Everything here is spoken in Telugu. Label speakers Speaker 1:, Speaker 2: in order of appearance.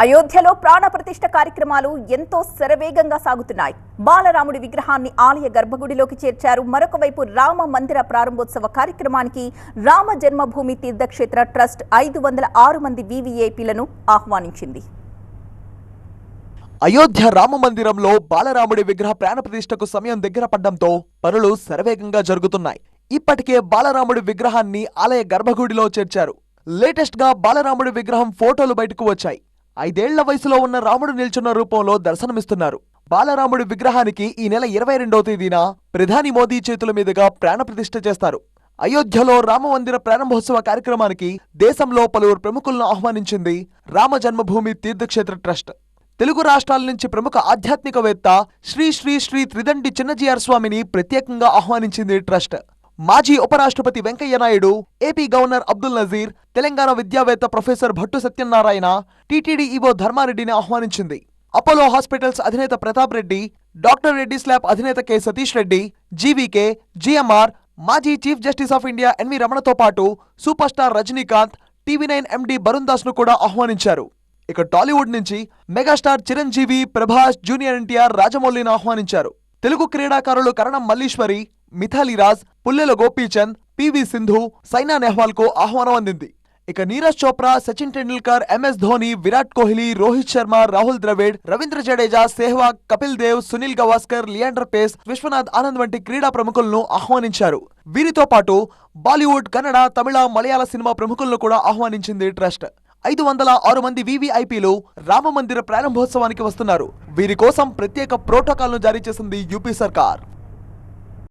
Speaker 1: అయోధ్యలో ప్రాణప్రతిష్ఠ కార్యక్రమాలు ఎంతో శరవేగంగా సాగుతున్నాయి. బాలరాముడి విగ్రహాన్ని ఆలయ గర్భగుడిలోకి చేర్చారు. మరొక వైపు రామ మందిర ప్రారంభోత్సవ కార్యక్రమానికి రామ జన్మభూమి తీర్థక్షేత్ర ట్రస్ట్ ఐదు వందల ఆరు మంది వీవీఐపీలను ఆహ్వానించింది.
Speaker 2: అయోధ్య రామ మందిరంలో బాలరాముడి విగ్రహ ప్రాణప్రతిష్ఠకు సమయం దగ్గర పడ్డంతో పనులు శరవేగంగా జరుగుతున్నాయి. ఇప్పటికే బాలరాముడి విగ్రహాన్ని ఆలయ గర్భగుడిలో చేర్చారు. లేటెస్ట్గా బాలరాముడి విగ్రహం ఫోటోలు బయటకు వచ్చాయి. ఐదేళ్ళ వయసులో ఉన్న రాముడు నిల్చున్న రూపంలో దర్శనమిస్తున్నారు. బాలరాముడి విగ్రహానికి ఈ నెల ఇరవై రెండవ తేదీన ప్రధాని మోదీ చేతుల మీదుగా ప్రాణప్రతిష్ఠ చేస్తారు. అయోధ్యలో రామమందిర ప్రారంభోత్సవ కార్యక్రమానికి దేశంలో పలువురు ప్రముఖులను ఆహ్వానించింది రామ జన్మభూమి తీర్థక్షేత్ర ట్రస్ట్. తెలుగు రాష్ట్రాల నుంచి ప్రముఖ ఆధ్యాత్మికవేత్త శ్రీ శ్రీ శ్రీ త్రిదండి చిన్నజీఆర్ స్వామిని ప్రత్యేకంగా ఆహ్వానించింది ట్రస్ట్. మాజీ ఉపరాష్ట్రపతి వెంకయ్య నాయుడు ఏపీ గవర్నర్ అబ్దుల్ నజీర్ తెలంగాణ విద్యావేత్త professor Bhattu Satyanarayana TTD EO ధర్మారెడ్డిని ఆహ్వానించింది. అపోలో హాస్పిటల్స్ అధినేత ప్రతాప్ రెడ్డి డాక్టర్ రెడ్డి స్లాబ్ అధినేత K. Satish Reddy GVK GMR మాజీ chief justice of India NV రమణతో పాటు super star Rajinikanth TV nine MD Barun దాస్ను కూడా ఆహ్వానించారు. ఇక టాలీవుడ్ నుంచి megastar Chiranjeevi Prabhas junior NTR రాజమౌళిని ఆహ్వానించారు. తెలుగు క్రీడాకారులు కరణం మల్లీశ్వరి మిథాలీరాజ్ పుల్లెల గోపీచంద్ పివి సింధు సైనా నెహ్వాల్కు ఆహ్వానం అందింది. ఇక నీరజ్ చోప్రా సచిన్ టెండూల్కర్ ఎంఎస్ ధోని విరాట్ కోహ్లీ రోహిత్ శర్మ రాహుల్ ద్రవిడ్ రవీంద్ర జడేజా సెహ్వాగ్ కపిల్ దేవ్ సునీల్ గవాస్కర్ లియాండర్ పేస్ విశ్వనాథ్ ఆనంద్ వంటి క్రీడా ప్రముఖులను ఆహ్వానించారు. వీరితో పాటు బాలీవుడ్ కన్నడ తమిళ మలయాళ సినిమా ప్రముఖులను కూడా ఆహ్వానించింది ట్రస్ట్. ఐదు వందల ఆరు మంది వీవీఐపీలు రామ మందిర ప్రారంభోత్సవానికి వస్తున్నారు. వీరి కోసం ప్రత్యేక ప్రోటోకాల్ను జారీ చేసింది యూపీ సర్కార్.